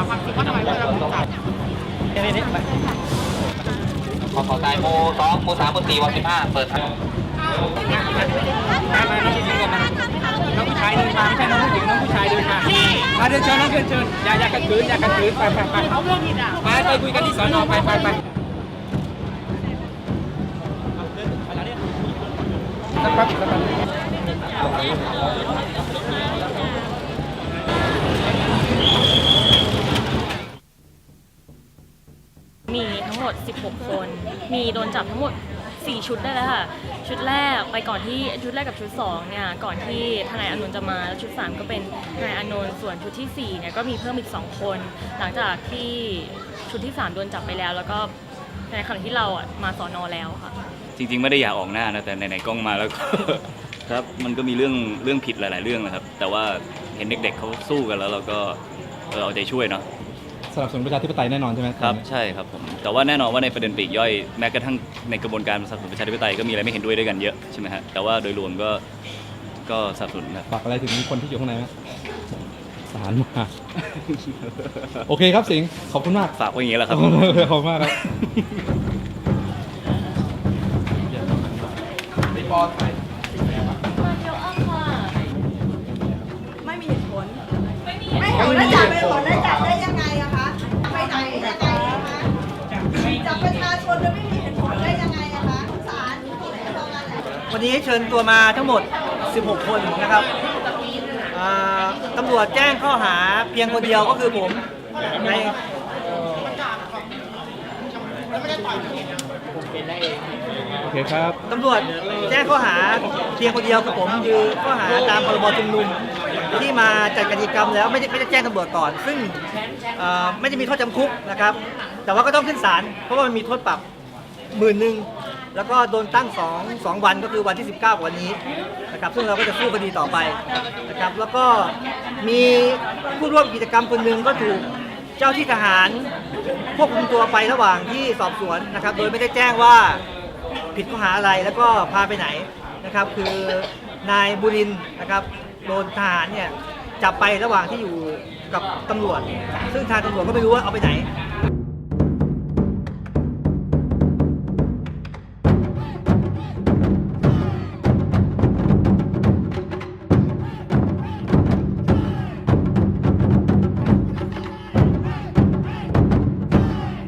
นี่นี่นี่ไปขอขอตายโมสองโมสามโมสี่วันสิบห้าเปิดทางมามาน้องผู้หญิงก่อนมาน้องผู้ชายเดินมาไม่ใช่น้องผู้หญิงน้องผู้ชายเดินมามาเดินเชิญน้องเดินเชิญอย่าอย่าขัดขืนอย่าขัดขืนไปไปไปไปไปคุยกันที่สอนอไปไปไปสักพักสักพักมี ด 16 คน มีโดนจับทั้งหมด 4 ชุดได้แล้วค่ะ ชุดแรกไปก่อนที่ชุดแรกกับชุด2เนี่ยก่อนที่ทนายอานนท์จะมาแล้วชุด 3 ก็เป็นทนายอานนท์ส่วนชุดทีสี่4เนี่ยก็มีเพิ่มอีก 2 คน หลังจากที่ชุดที่ 3 โดนจับไปแล้ว แล้วก็ในขณะที่เราอะมาสอนอแล้วค่ะ จริง ๆ ไม่ได้อยากออกหน้านะแต่ไหนๆกล้องมาแล้วก็ ครับมันก็มีเรื่องเรื่องผิดหลาย ๆ เรื่องนะครับ แต่ว่าเห็นเด็ก ๆเขาสู้กันแล้วเราก็เออเอาใจช่วยเนาะ สนับสนุนประชาธิปไตยแน่นอนใช่ไหมครับใช่ครับผมแต่ว่าแน่นอนว่าในประเด็นปลีกย่อยแม้กระทั่งในกระบวนการสนับสนุนประชาธิปไตยก็มีอะไรไม่เห็นด้วยด้วยกันเยอะใช่ไหมฮะแต่ว่าโดยรวมก็ก็สนับสนุนครับ ฝากอะไรถึงคนที่อยู่ข้างในไหมสารมาโอเคครับสิงห์ขอบคุณมาก ฝากไว้อย่างนี้แหละครับ ขอบคุณมากครับไม่ แล้วจับไปผลแล้วจับได้ยังไงอะคะ ไปไหนยังไงอะคะจับประชาชนโดยไม่มีเหตุผลได้ยังไงอะคะศาลที่ไหนก็เท่านั้นแหละวันนี้เชิญตัวมาทั้งหมด 16 คนนะครับอ่าตำรวจแจ้งข้อหาเพียงคนเดียวก็คือผมในโอเคครับ ตำรวจแจ้งข้อหาเพียงคนเดียวกับผมคือข้อหาตามพรบชุมนุม ที่มาจัดกิจกรรมแล้วไม่ได้ไม่ได้แจ้งตำรวจก่อน ซึ่งเอ่อไม่ได้มีโทษจำคุกนะครับ แต่ว่าก็ต้องขึ้นศาลเพราะว่ามันมีโทษปรับหมื่นหนึ่งแล้วก็โดนตั้ง2 2วันก็คือวันที่ 19กว่าวันนี้นะครับซึ่งเราก็จะสู้คดีต่อไปนะครับแล้วก็มีผู้ร่วมกิจกรรมคนหนึ่งก็ถูกเจ้าที่ทหารควบคุมตัวไประหว่างที่สอบสวนนะครับ โดยไม่ได้แจ้งว่าผิดข้อหาอะไรแล้วก็พาไปไหนนะครับ คือนายบุรินทร์นะครับ โดนทหารเนี่ยจับไประหว่างที่อยู่กับตำรวจ ซึ่งทางตำรวจก็ไม่รู้ว่าเอาไปไหน